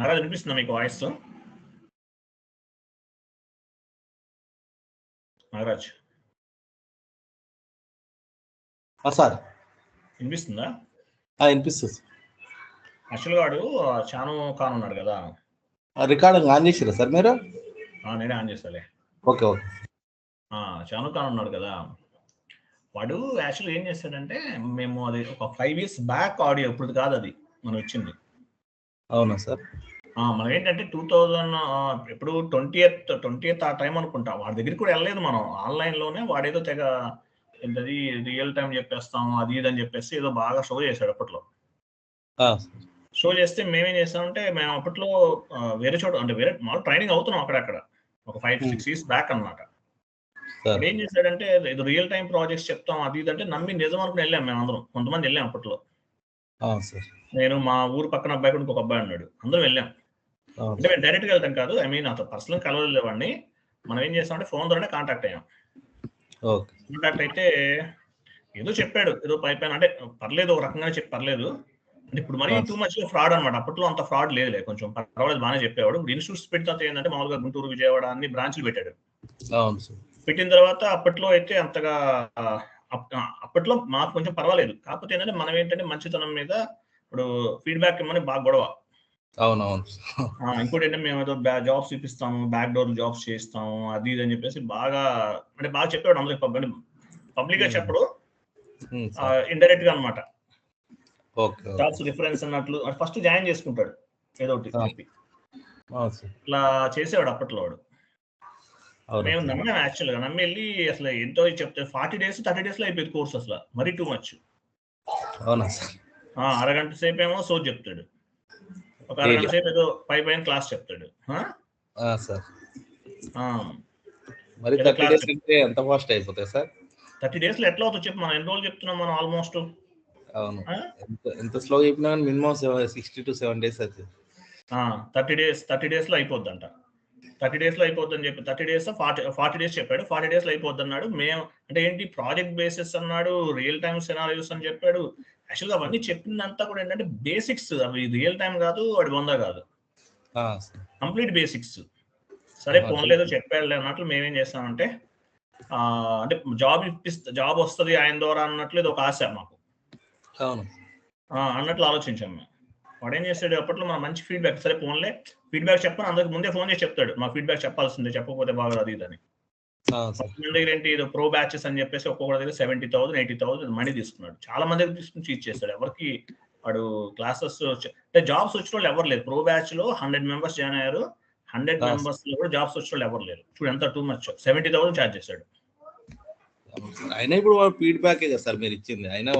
నారాజ్ వినిపిస్తుందా మీకు voice Nagaraj sir. వినిపిస్తుందా? ఆ, వినిపిస్తుంది. యాక్చువల్గా వాడు చాను ఖాన్ ఉన్నాడు కదా. ఆ, రికార్డింగ్ ఆన్ చేసిరా సార్ మీరు? నేనే ఆన్ చేస్తాలే. Okay okay. ఆ, చాను ఖాన్ ఉన్నాడు కదా. వాడు యాక్చువల్గా ఏం చేస్తాడంటే మేము అది ఒక ఫైవ్ ఇయర్స్ బ్యాక్ ఆడియో ఇప్పుడు కాదు అది మనం వచ్చింది అవునా సార్? ఆ, మనం ఏంటంటే టూ థౌజండ్ ఎప్పుడు ట్వంటీ ఎయిత్ ట్వంటీ ఎయిత్ ఆ టైం అనుకుంటా. వాడి దగ్గరికి కూడా వెళ్ళలేదు మనం. ఆన్లైన్లోనే వాడేదో తెగ ఏంటది రియల్ టైం చెప్పేస్తాం అది ఇది అని చెప్పేసి ఏదో బాగా షో చేశాడు అప్పట్లో. షో చేస్తే మేమేం చేస్తామంటే మేము అప్పట్లో వేరే చోట అంటే వేరే మామూలు ట్రైనింగ్ అవుతున్నాం అక్కడక్కడ. ఒక ఫైవ్ సిక్స్ ఇయర్స్ బ్యాక్ ఇప్పుడు ఏం చేశాడంటే ఇది రియల్ టైం ప్రాజెక్ట్స్ చెప్తాం అది ఇది అంటే నమ్మి నిజం అనుకుని వెళ్ళాం మేము అందరం కొంతమంది వెళ్ళాం అప్పట్లో. నేను మా ఊరు పక్కన అబ్బాయి కూడా ఇంకొక అబ్బాయి ఉన్నాడు. అందరం వెళ్ళాం. అంటే మేము డైరెక్ట్గా వెళ్తాం కాదు. ఐ మీన్ అతను పర్సనల్ కలవలేదు వాడిని. మనం ఏం చేస్తామంటే ఫోన్ ద్వారానే కాంటాక్ట్ అయ్యాం. కాంటాక్ట్ అయితే ఏదో చెప్పాడు. ఏదో పై పైన అంటే పర్లేదు ఒక రకంగా చెప్పి పర్లేదు. అంటే ఇప్పుడు మరీ టూ మచ్ ఫ్రాడ్ అనమాట అప్పట్లో అంత ఫ్రాడ్ లేదులే. కొంచెం పర్వాలేదు బాగానే చెప్పేవాడు. ఇప్పుడు ఇన్స్టిట్యూట్స్ పెట్టిన తర్వాత ఏంటంటే మామూలుగా గుంటూరు విజయవాడ అన్ని బ్రాంచ్లు పెట్టాడు. పెట్టిన తర్వాత అప్పట్లో అయితే అంతగా అప్పట్లో మాకు కొంచెం పర్వాలేదు. కాకపోతే ఏంటంటే మనం ఏంటంటే మంచితనం మీద ఇప్పుడు ఫీడ్బ్యాక్ ఇమ్మని బాగా గొడవ. అవును అవును ఆ, ఇంకోటి ఏంటంటే మేము ఏదో జాబ్స్ చూపిస్తాము బ్యాక్ డోర్ జాబ్స్ చేయిస్తాము అది ఇది అని చెప్పేసి బాగా అంటే బాగా చెప్పాడు అందరికి పబ్లిక్ పబ్లిక్గా. చెప్పడు. ఇండైరెక్ట్గా అనమాట. జాబ్స్ రిఫరెన్స్ అన్నట్లు ఫస్ట్ జాయిన్ చేసుకుంటాడు. ఏదో ఒకటి ఇట్లా చేసేవాడు అప్పట్లో వాడు. మేము. నమ్మాం యాక్చువల్గా నమ్మి వెళ్ళి అసలు ఎంతో చెప్తే ఫార్టీ డేస్ థర్టీ డేస్లో అయిపోయింది కోర్స్ అసలు. మరీ టూ మచ్. అవునా సార్? అరగంట సేపు ఏమో సోజ్ చెప్తాడు. ఒక అరగంట సేపు ఏదో పై పైన క్లాస్ చెప్తాడు. సార్. మరి థర్టీ డేస్ అంటే ఎంత ఫాస్ట్ అయిపోతాయి సార్? థర్టీ డేస్లో ఎట్లా అవుతుంది చెప్పు మనం? ఎన్ని రోజులు చెప్తున్నాం మనం ఆల్మోస్ట్? అవును? ఎంత స్లోగా చెప్పినా minimum sixty to seven days అవుతుంది. థర్టీ డేస్ థర్టీ డేస్లో అయిపోద్ది అంట థర్టీ డేస్లో అయిపోద్ది అని చెప్పి thirty days forty forty days చెప్పాడు. ఫార్టీ డేస్లో అయిపోద్ది అన్నాడు మేము అంటే ఏంటి ప్రాజెక్ట్ బేసిస్ అన్నాడు రియల్ టైమ్ సినారియోస్ అని చెప్పాడు. యాక్చువల్గా అవన్నీ చెప్పిందంతా కూడా ఏంటంటే బేసిక్స్ అవి రియల్ టైం కాదు వాడి వంద కాదు. Complete basics. సరే ఫోన్ లేదు చెప్పాడు అన్నట్లు మేమేం చేస్తామంటే అంటే జాబ్ ఇప్పిస్తా జాబ్ వస్తుంది ఆయన ద్వారా అన్నట్లు ఇది ఒక ఆశ మాకు. అన్నట్లు ఆలోచించాం మేము. వాడు ఏం చేస్తాడు అప్పట్లో మన మంచి ఫీడ్బ్యాక్ సరే ఫోన్లే ఫీడ్బ్యాక్ చెప్పని అందరికి ముందే ఫోన్ చేసి చెప్తాడు. మా ఫీడ్బ్యాక్ చెప్పాల్సిందే చెప్పకపోతే బాగా అది ఇది అని. ఆ, సార్. మన దగ్గర ఏంటి ప్రో బ్యాచెస్ అని చెప్పేసి ఒక్కొక్కరి దగ్గర seventy thousand eighty thousand money తీసుకున్నాడు. చాలా మంది దగ్గర తీసుకుని చీట్ చేస్తాడు. ఎవరికి వాడు క్లాసెస్ అంటే జాబ్స్ వచ్చిన వాళ్ళు ఎవరు లేరు. ప్రో బ్యాచ్లో హండ్రెడ్ మెంబర్స్ జాయిన్ అయ్యారు. హండ్రెడ్. మెంబర్స్లో కూడా జాబ్స్ వచ్చిన వాళ్ళు ఎవరు లేరు. చూడు ఎంత too much seventy thousand charge చేశాడు. అయినా ఇప్పుడు వాడు ఫీడ్బ్యాకే కదా సార్ మీరు ఇచ్చింది. అయినా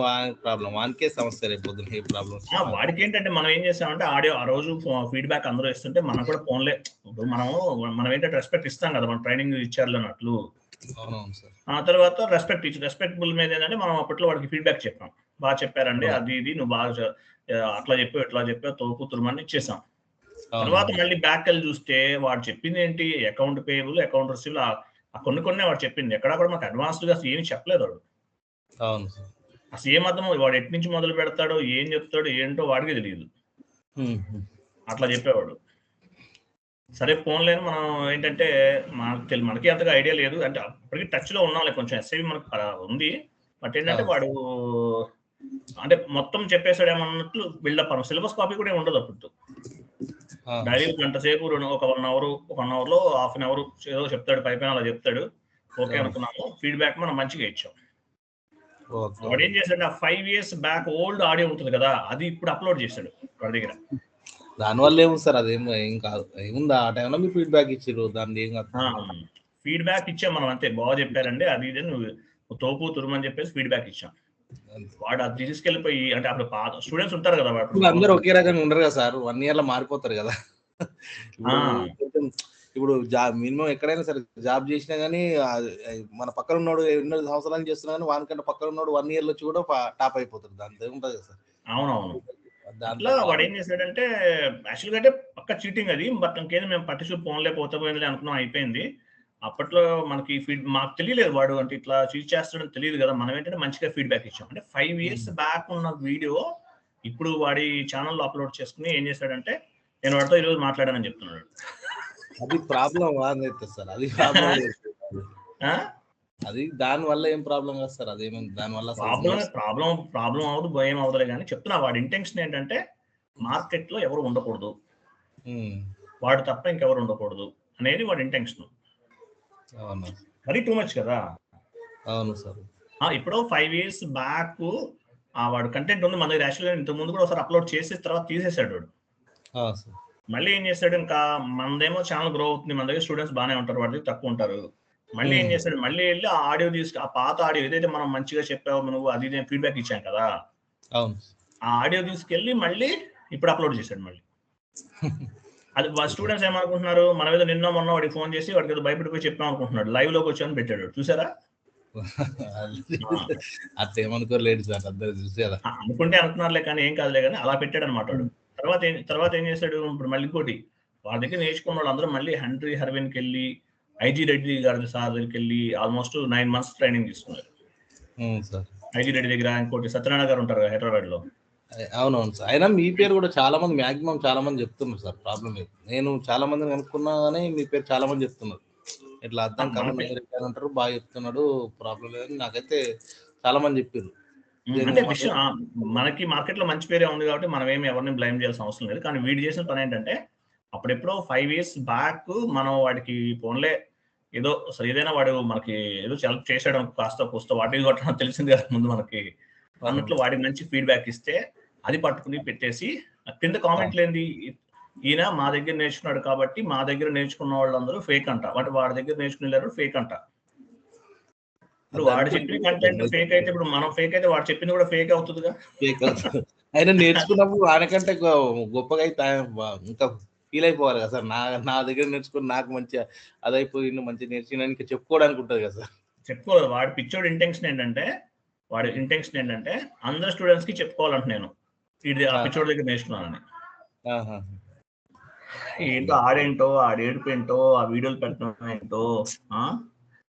ప్రాబ్లం వానికే సమస్య రేపు ఏ ప్రాబ్లం వాడికి ఏంటంటే మనం ఏం చేసామంటే ఆడియో ఆ రోజు ఫీడ్బ్యాక్ అందరూ ఇస్తుంటే మనం కూడా ఫోన్లే. ఇప్పుడు మనము మనం ఏంటంటే రెస్పెక్ట్ ఇస్తాం కదా మన ట్రైనింగ్ ఇచ్చారు అన్నట్లు ఆ తర్వాత రెస్పెక్ట్ ఇచ్చి రెస్పెక్టబుల్ మీద ఏంటంటే మనం అప్పట్లో వాడికి ఫీడ్బ్యాక్ చెప్పాం. బాగా చెప్పారండి అది ఇది నువ్వు బాగా అట్లా చెప్పావు ఇట్లా చెప్పావు తోపు తురుమని ఇచ్చేసాం. తర్వాత మళ్ళీ బ్యాక్ వెళ్ళి చూస్తే వాడు చెప్పింది ఏంటి అకౌంట్ పేయబుల్ అకౌంట్ రిసీవ్ ఆ కొన్ని కొన్ని వాడు చెప్పింది ఎక్కడా కూడా మాకు అడ్వాన్స్డ్గా అసలు ఏమి చెప్పలేదు వాడు. అవును. అసలు ఏం అర్థం వాడు ఎటు నుంచి మొదలు పెడతాడో ఏం చెప్తాడో ఏంటో వాడికి తెలియదు. అట్లా చెప్పేవాడు. సరే ఫోన్ లేని మనం ఏంటంటే మనకు తెలి మనకి అంతగా ఐడియా లేదు. అంటే అప్పటికి టచ్లో ఉన్నాం కొంచెం ఎస్ఐ మనకు ఉంది. బట్ ఏంటంటే వాడు అంటే మొత్తం చెప్పేసాడు ఏమన్నట్లు బిల్డప్ అన్న సిలబస్ కాపీ కూడా ఉండదు అప్పుడు డైలీ గంట సేపు రెండు- ఒక వన్ అవర్ ఒక వన్ అవర్లో హాఫ్ అన్ అవర్ ఏదో చెప్తాడు పై పైన అలా చెప్తాడు. ఓకే అనుకున్నాము. ఫీడ్బ్యాక్ మనం మంచిగా ఇచ్చాం. వాడు ఏం చేశాడు? ఆ five years back old audio ఉంటుంది కదా అది ఇప్పుడు అప్లోడ్ చేశాడు వాడి దగ్గర. దానివల్ల ఏముంది సార్? అదేం ఏం కాదు. ఏముంది? ఆ టైంలో మీరు ఫీడ్బ్యాక్ ఇచ్చారు దాన్ని ఏం కాదు. ఫీడ్బ్యాక్ ఇచ్చాం మనం అంతే. బాగా చెప్పారండి. అది ఇది నువ్వు తోపు తురుమని చెప్పేసి ఫీడ్బ్యాక్ ఇచ్చాం. వాడు అది తీసుకెళ్ళిపోయి అంటే అప్పుడు పాత స్టూడెంట్స్ ఉంటారు కదా ఇప్పుడు అందరూ ఒకే రకంగా ఉండరు కదా సార్ వన్ ఇయర్లో మారిపోతారు కదా. ఇప్పుడు జాబ్ మినిమం ఎక్కడైనా సరే జాబ్ చేసినా గానీ మన పక్కన ఉన్నోడు ఎన్నో సంవత్సరాలు చేస్తున్నా కానీ వానికంటే పక్కన ఉన్నోడు వన్ ఇయర్లో కూడా టాప్ అయిపోతారు దాంతో ఏముంటది కదా సార్. అవునవును. దాంట్లో వాడు ఏం చేశాడంటే యాక్చువల్గా అంటే పక్క చీటింగ్ అది బట్ ఇంకేదో మేము పట్టించు ఫోన్లే పోతే పోయింది అనుకున్నాం అయిపోయింది. అప్పట్లో మనకి ఫీడ్ మాకు తెలియలేదు వాడు అంటే ఇట్లా చీట్ చేస్తాడని తెలియదు కదా. మనం ఏంటంటే మంచిగా ఫీడ్బ్యాక్ ఇచ్చాం. అంటే ఫైవ్ ఇయర్స్ బ్యాక్ ఉన్న వీడియో ఇప్పుడు వాడి ఛానల్లో అప్లోడ్ చేసుకుని ఏం చేశాడంటే నేను వాడితో ఈ రోజు మాట్లాడానని చెప్తున్నాడు. అది ప్రాబ్లం అయితే సార్. అది ప్రాబ్లం? అది దాని వల్ల ఏం ప్రాబ్లం కాదు సార్. అదేమేమి దాని వల్ల ప్రాబ్లం ప్రాబ్లం ప్రాబ్లం అవ్వదు భయం అవ్వదులే కానీ చెప్తున్నా వాడి ఇంటెన్షన్ ఏంటంటే మార్కెట్లో ఎవరు ఉండకూడదు. ఉమ్, వాడు తప్ప ఇంకెవరు ఉండకూడదు అనేది వాడి ఇంటెన్షన్ అవును. మరీ టూ మచ్ కదా? అవును సార్. ఇప్పుడు ఫైవ్ ఇయర్స్ బ్యాక్ ఆ వాడు కంటెంట్ ఉంది. మన దగ్గర యాక్చువల్గా ఇంత ముందు కూడా ఒకసారి అప్లోడ్ చేసి తర్వాత తీసేసాడు వాడు. మళ్ళీ ఏం చేస్తాడు? ఇంకా మనదేమో ఛానల్ గ్రో అవుతుంది. మన దగ్గర స్టూడెంట్స్ బాగానే ఉంటారు. వాడి తక్కువ ఉంటారు. మళ్ళీ ఏం. చేస్తాడు? మళ్ళీ వెళ్ళి ఆ ఆడియో తీసుకు ఆ పాత ఆడియో ఏదైతే మనం మంచిగా చెప్పావో నువ్వు అది ఫీడ్బ్యాక్ ఇచ్చాం కదా? ఆ ఆడియో తీసుకెళ్ళి మళ్ళీ ఇప్పుడు అప్లోడ్ చేశాడు మళ్ళీ. అది స్టూడెంట్స్ ఏమనుకుంటున్నారు? మన మీద నిన్న మొన్న వాడికి ఫోన్ చేసి వాడికి ఏదో భయపడిపోయి చెప్పాం అనుకుంటున్నాడు. లైవ్లోకి వచ్చామని పెట్టాడు. చూసారా? అట్లా ఏమనుకోలేదు సార్ అందరు చూసి కదా ఆ, అనుకుంటే అనుకున్నారులే కానీ ఏం కాదులే కానీ అలా పెట్టాడు అనమాట తర్వాత ఏం తర్వాత ఏం చేశాడు? ఇప్పుడు మళ్ళీ ఇంకోటి. వాళ్ళ దగ్గర నేర్చుకున్న వాళ్ళు అందరూ మళ్ళీ హండ్రీ హర్విన్కి వెళ్ళి ఐజీ రెడ్డి గారి సార్ దగ్గరికి వెళ్ళి ఆల్మోస్ట్ నైన్ మంత్స్ ట్రైనింగ్ తీసుకున్నారు. ఐజీ రెడ్డి దగ్గర ఇంకోటి సత్యనారాయణ గారు ఉంటారు హైదరాబాద్లో అవునవును సార్. అయినా మీ పేరు కూడా చాలా మంది మాక్సిమం చాలా మంది చెప్తున్నారు సార్. ప్రాబ్లం లేదు. నేను చాలా మందిని కనుక్కున్నా కానీ మీ పేరు చాలా మంది చెప్తున్నారు. ఇట్లా అర్థం మన కమన్ అంటారు బాగా చెప్తున్నాడు ప్రాబ్లం లేదు నాకైతే చాలా మంది చెప్పారు అంటే విషయం ఆ, మనకి మార్కెట్లో మంచి పేరే ఉంది కాబట్టి మనం ఏమి ఎవరిని బ్లైమ్ చేయాల్సిన అవసరం లేదు. కానీ వీడు చేసిన పని ఏంటంటే అప్పుడెప్పుడో ఫైవ్ ఇయర్స్ బ్యాక్ మనం వాడికి ఫోన్లే ఏదో అసలు ఏదైనా వాడు మనకి ఏదో హెల్ప్ చేసాడు కాస్త కూస్త వాటి కొట్టడం తెలిసింది కదా ముందు మనకి. అన్నట్లు వాడికి మంచి ఫీడ్బ్యాక్ ఇస్తే అది పట్టుకుని పెట్టేసి కింద కామెంట్లు ఏంది ఈయన మా దగ్గర నేర్చుకున్నాడు కాబట్టి మా దగ్గర నేర్చుకున్న వాళ్ళందరూ ఫేక్ అంట. అంటే వాడి దగ్గర నేర్చుకునే ఫేక్ అంట. ఇప్పుడు వాడు చెప్పిన కంటెంట్ ఫేక్ అయితే ఇప్పుడు మనం ఫేక్ అయితే వాడు చెప్పింది కూడా ఫేక్ అవుతుందిగా. Fake అవుతుంది. అయినా నేర్చుకున్నప్పుడు ఆయనకంటే గొప్పగా అయితే ఆయన ఇంకా ఫీల్ అయిపోవాలి కదా సార్. నా నా దగ్గర నేర్చుకుని నాకు మంచిగా అదైపోయింది మంచిగా నేర్చుకున్నా ఇంకా చెప్పుకోవడానికి ఉంటుంది కదా సార్. చెప్పుకోలేదు వాడి పిచ్చోడు ఇంటెన్షన్ ఏంటంటే వాడి ఇంటెన్షన్ ఏంటంటే అందరు స్టూడెంట్స్కి చెప్పుకోవాలంట నేను. ఇది ఆ. పిచ్చోడి దగ్గర నేర్చుకున్నానని. ఏంటో ఆడేంటో ఆడేడుపేంటో ఆ వీడియోలు పెట్టడం ఏంటో ఆ?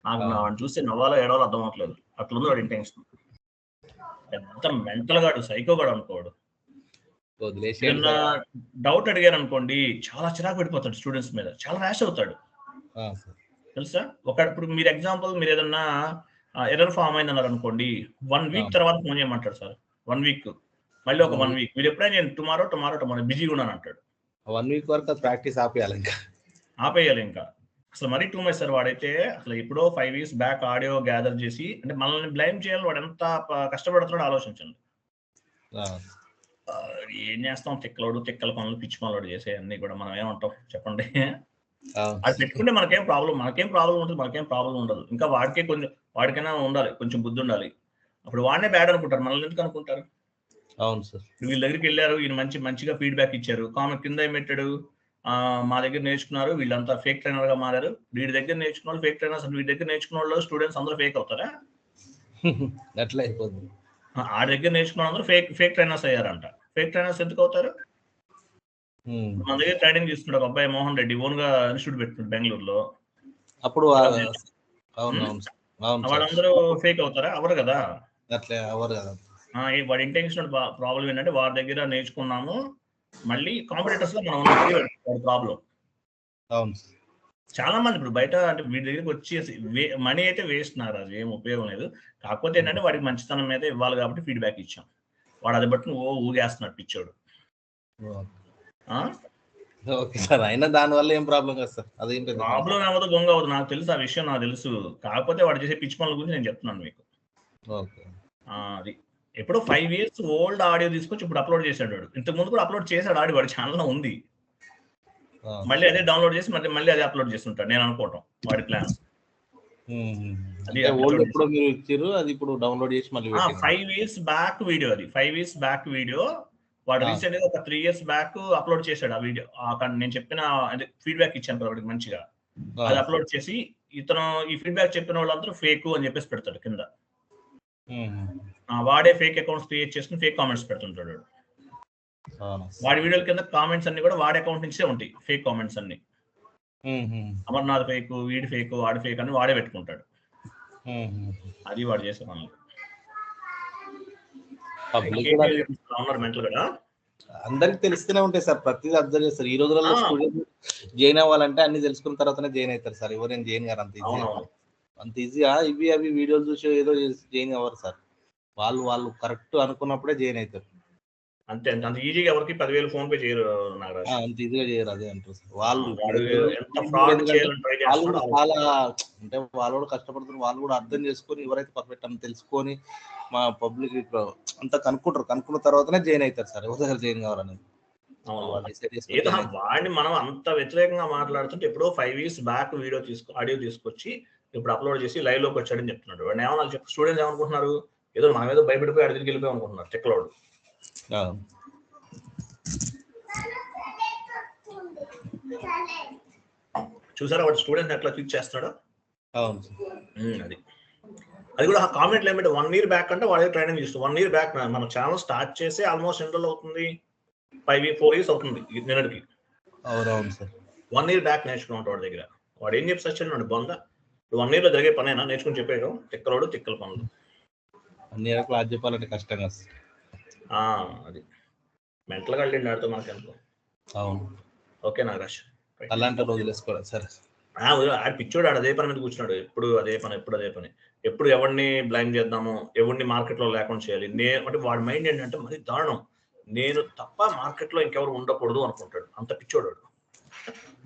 నాకు చూస్తే నవ్వాలో ఏడవాలో అర్థం అవట్లేదు అట్లుంది వాడి ఇంటెన్షన్ పెద్ద మెంటల్ గాడు సైకో గాడు అనుకోడు. డౌట్ అడిగారు అనుకోండి చాలా చిరాకు పడిపోతాడు స్టూడెంట్స్ మీద చాలా ర్యాష్ అవుతాడు. తెలుసా ఒక ఇప్పుడు మీరు ఎగ్జాంపుల్ మీరు ఏదన్నా ఎర్రర్ ఫామ్ అయింది అన్నారు అనుకోండి వన్ వీక్. తర్వాత ఫోన్ చేయమంటాడు సార్ వన్ వీక్ మళ్ళీ ఒక వన్ వీక్ మీరు ఎప్పుడైనా నేను టుమారో టుమారో టుమారో బిజీగా ఉన్నాను అంటాడు. వన్ వీక్ వరకు అది ప్రాక్టీస్ ఆపేయాలి ఇంకా. ఆపేయాలి ఇంకా. అసలు మరీ టూ మచ్ సార్ వాడైతే అసలు ఎప్పుడో five years back audio gather చేసి అంటే మనల్ని బ్లైమ్ చేయాలి వాడు ఎంత కష్టపడుతున్నాడో ఆలోచించండి. ఏం చేస్తాం? తిక్కలోడు తిక్కల పనులు పిచ్చి పనులు చేసే అన్ని కూడా మనం ఏమంటాం చెప్పండి. అది పెట్టుకుంటే మనకేం ప్రాబ్లం మనకేం ప్రాబ్లం ఉంటుంది మనకేం ప్రాబ్లం ఉండదు. ఇంకా వాడికే కొంచెం వాడికైనా ఉండాలి కొంచెం బుద్ధి ఉండాలి. అప్పుడు వాడినే బ్యాడ్ అనుకుంటారు. మనల్ని ఎందుకు అనుకుంటారు? అవును సార్. వీళ్ళ దగ్గరికి వెళ్ళారు ఈయన మంచి మంచిగా ఫీడ్బ్యాక్ ఇచ్చారు. కామెంట్ కింద ఏం పెట్టాడు? మా దగ్గర నేర్చుకున్నారు వీళ్ళంతా ఫేక్ ట్రైనర్గా మారారు. వీడి దగ్గర నేర్చుకున్న వాళ్ళు ఫేక్ ట్రైనర్స్ వీడి దగ్గర నేర్చుకున్న వాళ్ళు స్టూడెంట్స్ అందరూ ఫేక్ అవుతారా? అట్లా అయిపోతుంది ఆ, దగ్గర నేర్చుకున్న అందరూ ఫేక్ ఫేక్ ట్రైనర్స్ అయ్యారంట. ఫేక్ ట్రైనర్స్ ఎందుకు అవుతారు. మన దగ్గర ట్రైనింగ్ తీసుకున్నాడు ఒక అబ్బాయి మోహన్ రెడ్డి ఓన్గా ఇన్స్టిట్యూట్ పెట్టినాడు బెంగళూరులో. అప్పుడు. వాళ్ళందరూ ఫేక్ అవుతారా? అవరు కదా. అట్లే అవరు కదా. వాడి ఇంటెన్షన్ ప్రాబ్లం ఏంటంటే వాడి దగ్గర నేర్చుకున్నాము. మళ్ళీ కాంపిటేటర్స్లో మనం వాడి ప్రాబ్లం అవును. చాలా మంది ఇప్పుడు బయట అంటే వీడి దగ్గరికి వచ్చేసి మనీ అయితే వేస్ట్ నాకు అది ఏం ఉపయోగం లేదు. కాకపోతే ఏంటంటే వాడికి మంచితనం మీద ఇవ్వాలి కాబట్టి ఫీడ్బ్యాక్ ఇచ్చాం. వాడు అది బట్టి ఓ ఊగేస్తున్నాడు పిచ్చోడు? ఓకే సార్ అయినా దాని వల్ల ఏం ప్రాబ్లం కదా సార్? అదేం ప్రాబ్లం గొంగ అవ్వదు. నాకు తెలుసు ఆ విషయం నాకు తెలుసు. కాకపోతే వాడు చేసే పిచ్చి పనుల గురించి నేను చెప్తున్నాను మీకు. ఓకే. అది. ఎప్పుడో ఫైవ్ ఇయర్స్ ఓల్డ్ ఆడియో తీసుకొచ్చి ఇప్పుడు అప్లోడ్ చేశాడు వాడు ఇంతకు ముందు కూడా అప్లోడ్ చేశాడు ఆడియో వాడి ఛానల్ ఉంది. మళ్ళీ అదే డౌన్లోడ్ చేసి మళ్ళీ మళ్ళీ అదే అప్లోడ్ చేస్తుంటాడు నేను అనుకోవటం వాడి ప్లాన్. అది అంటే ఓల్డ్ episode ఎప్పుడో మీరు ఇచ్చారు అది ఇప్పుడు డౌన్లోడ్ చేసి మళ్ళీ. ఫైవ్ ఇయర్స్ బ్యాక్ వీడియో అది ఫైవ్ ఇయర్స్ బ్యాక్ వీడియో వాడు. రీసెంట్గా ఒక త్రీ ఇయర్స్ బ్యాక్ అప్లోడ్ చేశాడు ఆ వీడియో నేను చెప్పిన ఫీడ్బ్యాక్ ఇచ్చాను వాడికి మంచిగా. అది అప్లోడ్ చేసి ఇతను ఈ ఫీడ్బ్యాక్ చెప్పిన వాళ్ళందరూ ఫేక్ అని చెప్పేసి పెడతాడు కింద వాడే ఫేక్ అకౌంట్స్ క్రియేట్ చేసుకుని ఫేక్ కామెంట్స్ పెడుతుంటాడు వాడు. వీడియోల కింద కామెంట్స్ అన్ని కూడా వాడి అకౌంట్ నుంచే ఉంటాయి ఫేక్ కామెంట్స్ అన్ని ఉమ్. ఉమ్. అమర్నాథ్ ఫేక్ వీడి ఫేక్ వాడి ఫేక్ అని వాడే పెట్టుకుంటాడు. అది వాడు చేసే పనులు ఉన్నారు మెంటల్ కూడా అందరికి తెలిస్తూనే ఉంటాయి సార్ ప్రతిదీ అబ్జర్వ్ చేస్తారు ఈ రోజులలో. స్టూడెంట్ జాయిన్ అవ్వాలంటే అన్ని తెలుసుకున్న తర్వాతనే జాయిన్ అవుతారు సార్ ఎవరైనా జాయిన్ గారు అంత అంత ఈజీగా ఇవి అవి వీడియోలు చూసి ఏదో జాయిన్ అవ్వరు సార్. వాళ్ళు వాళ్ళు కరెక్ట్ అనుకున్నప్పుడే జాయిన్ అవుతారు అంతే అంతే. ఈజీగా ఎవరికి పదివేలు ఫోన్ పే చేయరు అంత ఈజీగా చేయరు అదే అంటారు సార్. వాళ్ళు వాళ్ళు కూడా చాలా అంటే వాళ్ళు కూడా కష్టపడుతున్నారు. వాళ్ళు కూడా అర్థం చేసుకొని ఎవరైతే పర్ఫెక్ట్ అని తెలుసుకొని మా పబ్లిక్ అంతా కనుక్కుంటారు. కనుక్కున్న తర్వాతనే జాయిన్ అవుతారు సార్. ఎవరి దగ్గర జాయిన్ అవుతారు. వాడిని మనం అంత వ్యతిరేకంగా మాట్లాడుతుంటే ఎప్పుడో ఫైవ్ ఇయర్స్ బ్యాక్ వీడియో తీసుకు ఆడియో తీసుకొచ్చి ఇప్పుడు అప్లోడ్ చేసి లైవ్లోకి వచ్చాడని చెప్తున్నాడు. వాడు ఏమన్నా చెప్పు స్టూడెంట్స్ ఏమనుకుంటున్నారు? ఏదో మన మీద భయపడిపోయి అడిగి వెళ్ళిపోయి అనుకుంటున్నారు చెక్కలోడు. చూసారా వాడు స్టూడెంట్ ఎట్లా ట్వీట్ చేస్తున్నాడు? అవును సార్. ఉమ్, అది. అది కూడా కామెంట్ ఏమిటి వన్ ఇయర్ బ్యాక్ అంటే వాడే ట్రైనింగ్ చేస్తాం వన్ ఇయర్ బ్యాక్ మన ఛానల్ స్టార్ట్ చేసి ఆల్మోస్ట్ ఎన్ని అవుతుంది? ఫైవ్ ఫోర్ ఇయర్స్ అవుతుంది నిన్నటికి. వన్ ఇయర్ బ్యాక్ నేర్చుకున్నాడు వాడి దగ్గర. వాడు ఏం చెప్పి సచ్చాడు? బొంద. వన్ ఇయర్లో జరిగే పనేనా? నేర్చుకుని చెప్పాడు. తిక్కలోడు తిక్కల పనులు. అన్ని క్లాస్ చెప్పాలంటే కష్టం కదా సార్. ఆ, అది. మెంటల్గా వెళ్ళిండి ఆడితో మనకి అనుకో అవును. ఓకే నాగరాజ్. అలాంటి రోజులు వేసుకోవాలి సార్. ఆడ పిచ్చోడు ఆడ అదే పని మీద కూర్చున్నాడు. ఎప్పుడు అదే పని ఎప్పుడు అదే పని. ఎప్పుడు ఎవరిని బ్లైమ్ చేద్దాము ఎవరిని మార్కెట్లో లేకుండా చేయాలి. నేను అంటే వాడి మైండ్ ఏంటంటే మరి దారుణం. నేను తప్ప మార్కెట్లో ఇంకెవరు ఉండకూడదు అనుకుంటాడు. అంత పిచ్చోడు వాడు.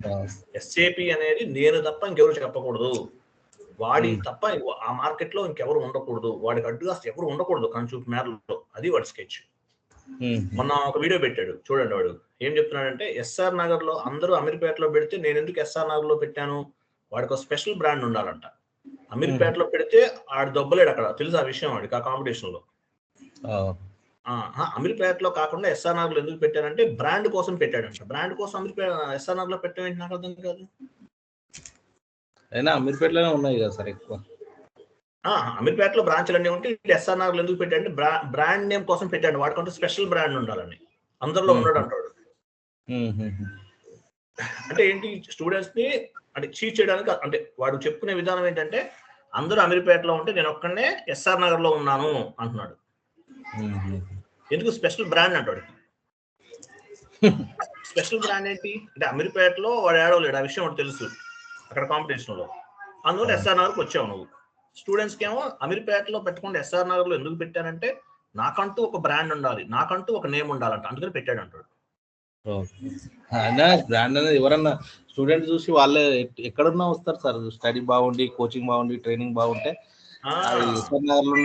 ఆ, ఎస్ఏపి అనేది నేను తప్ప ఇంకెవరు చెప్పకూడదు. వాడి. తప్ప ఆ మార్కెట్లో ఇంకెవరు ఉండకూడదు. వాడికి అడ్డుగా ఎవరు ఉండకూడదు కన్సూప్ మేరలో అది వాడి స్కెచ్. మొన్న ఒక వీడియో పెట్టాడు. చూడండి వాడు. ఏం చెప్తున్నాడంటే ఎస్ఆర్ నగర్లో అందరూ అమీర్పేటలో పెడితే నేను ఎందుకు ఎస్ఆర్ నగర్లో పెట్టాను? వాడికి ఒక స్పెషల్ బ్రాండ్ ఉండాలంట. అమీర్పేటలో పెడితే ఆడు దొబ్బలేడు అక్కడ. తెలుసు ఆ విషయం వాడికి ఆ కాంపిటీషన్లో అమీర్పేటలో కాకుండా ఎస్ఆర్ నగర్లో ఎందుకు పెట్టారంటే బ్రాండ్ కోసం పెట్టాడంట. బ్రాండ్ కోసం అమీర్పేట ఎస్ఆర్ నగర్లో పెట్టడం ఏంటి నాకు అర్థం కాదు. అయినా అమీర్పేటలోనే ఉన్నాయి కదా సార్ ఎక్కువ. ఆ, అమీర్పేటలో బ్రాంచ్లు అన్ని ఉంటే ఎస్ఆర్ నగర్ ఎందుకు పెట్టాడంటే బ్రా- బ్రాండ్ నేమ్ కోసం పెట్టాడు వాడికంటూ స్పెషల్ బ్రాండ్ ఉండాలని. అందరిలో. ఉన్నాడు అంటాడు. అంటే ఏంటి స్టూడెంట్స్ని అంటే చీట్ చేయడానికి అంటే వాడు చెప్పుకునే విధానం ఏంటంటే అందరూ అమీర్పేటలో ఉంటే నేను ఒక్కనే ఎస్ఆర్ నగర్లో ఉన్నాను అంటున్నాడు. ఎందుకు స్పెషల్ బ్రాండ్ అంటాడు? స్పెషల్ బ్రాండ్ ఏంటి? అంటే అమీర్పేటలో వాడు ఏడవలేడు ఆ విషయం వాడు తెలుసు. అక్కడ కాంపిటీషన్లో. అందువల్ల ఎస్ఆర్ నగర్కి వచ్చావు నువ్వు. స్టూడెంట్స్కి ఏమో అమీర్పేటలో పెట్టకుండా ఎస్ఆర్ నగర్లో ఎందుకు పెట్టానంటే నాకంటూ ఒక బ్రాండ్ ఉండాలి నాకంటూ ఒక నేమ్ ఉండాలంట అందుకని పెట్టాడు అంటాడు. అయినా బ్రాండ్ అనేది ఎవరన్నా స్టూడెంట్ చూసి వాళ్ళే ఎక్కడున్నా వస్తారు సార్. స్టడీ బాగుండి కోచింగ్ బాగుండి ట్రైనింగ్ బాగుంటే నగర్లు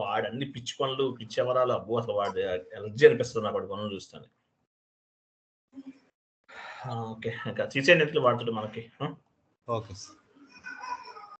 వాడు అన్ని పిచ్చి పనులు పిచ్చి ఎవరాలు అబ్బో అసలు వాడు ఎలర్జీ అనిపిస్తుంది నాకు వాడి పనులు చూస్తాను ఓకే. ఇంకా సీసీ నెట్లు వాడుతుంది మనకి. Okay sir.